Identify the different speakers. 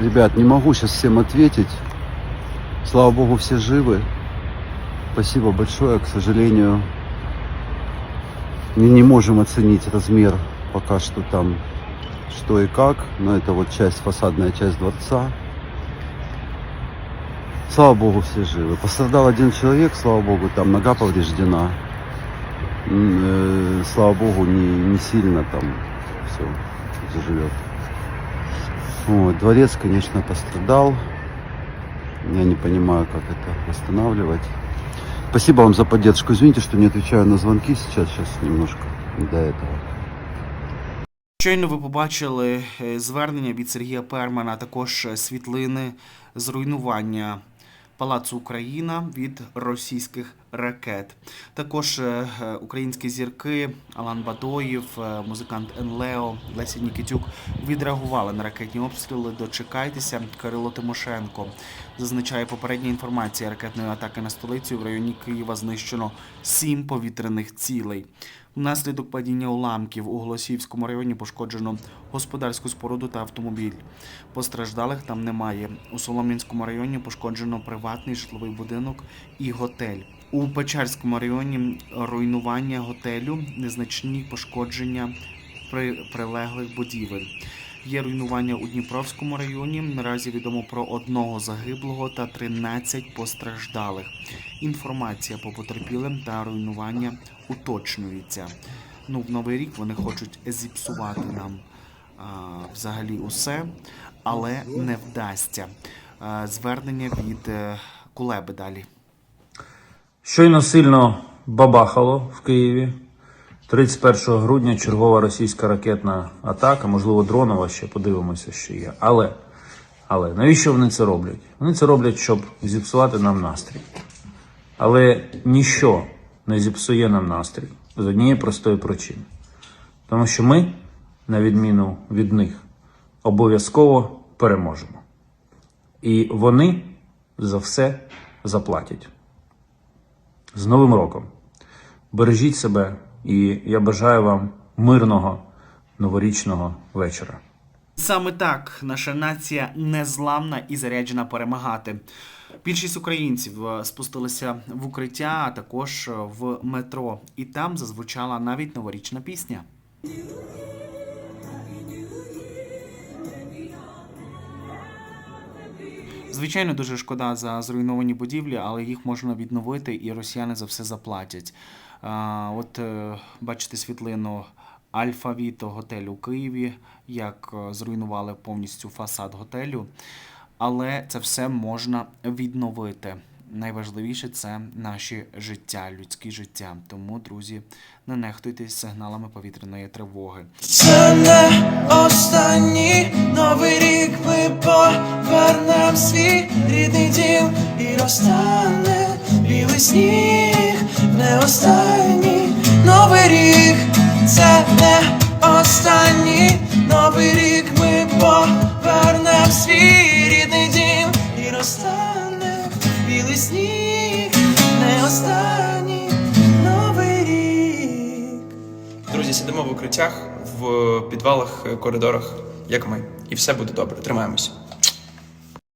Speaker 1: Ребят, не могу сейчас всем ответить. Слава богу, все живы. Спасибо большое. К сожалению, не, не можем оценить размер пока что там, что и как. Но это вот часть, фасадная часть дворца. Слава богу, все живы. Пострадал один человек, слава богу, там нога повреждена. Э, слава богу, не, не сильно там все заживет. Вот, дворец, конечно, пострадал. Я не понимаю, как это восстанавливать. Спасибо вам за поддержку. Извините, что не отвечаю на звонки сейчас, сейчас немножко до этого.
Speaker 2: Щойно ви побачили е, звернення від Сергія Пермана, також е, світлини зруйнування Палацу Україна від російських ракет. Також е, е, українські зірки Алан Бадоєв, е, музикант Енлео, Леся Нікітюк відреагували на ракетні обстріли. Дочекайтеся, Кирило Тимошенко зазначає попередня інформація ракетної атаки на столицю в районі Києва знищено сім повітряних цілей. Внаслідок падіння уламків у Голосіївському районі пошкоджено господарську споруду та автомобіль. Постраждалих там немає. У Солом'янському районі пошкоджено приватний житловий будинок і готель. У Печерському районі руйнування готелю, незначні пошкодження при прилеглих будівель. Є руйнування у Дніпровському районі. Наразі відомо про одного загиблого та 13 постраждалих. Інформація по потерпілим та руйнування уточнюється. Ну, в новий рік вони хочуть зіпсувати нам а, взагалі усе, але не вдасться. А, звернення від е, Кулеби далі.
Speaker 3: Щойно сильно бабахало в Києві. 31 грудня чергова російська ракетна атака, можливо, дронова ще подивимося, що є. Але, але навіщо вони це роблять? Вони це роблять, щоб зіпсувати нам настрій. Але ніщо не зіпсує нам настрій з однієї простої причини. Тому що ми, на відміну від них, обов'язково переможемо. І вони за все заплатять. З Новим роком! Бережіть себе, і я бажаю вам мирного новорічного вечора.
Speaker 2: Саме так наша нація незламна і заряджена перемагати. Більшість українців е, спустилися в укриття, а також е, в метро, і там зазвучала навіть новорічна пісня. Звичайно, дуже шкода за зруйновані будівлі, але їх можна відновити, і росіяни за все заплатять. От е, бачите світлину Альфа Віто готелю у Києві, як е, зруйнували повністю фасад готелю. Але це все можна відновити. Найважливіше це наші життя, людські життя. Тому, друзі, не нехтуйте сигналами повітряної тривоги.
Speaker 4: Це не останній новий рік ми повернем свій рідний дім і розтане білий сніг, не останній новий рік, це не
Speaker 5: Друзі, сидимо в укриттях, в підвалах, коридорах, як ми. І все буде добре. Тримаємося.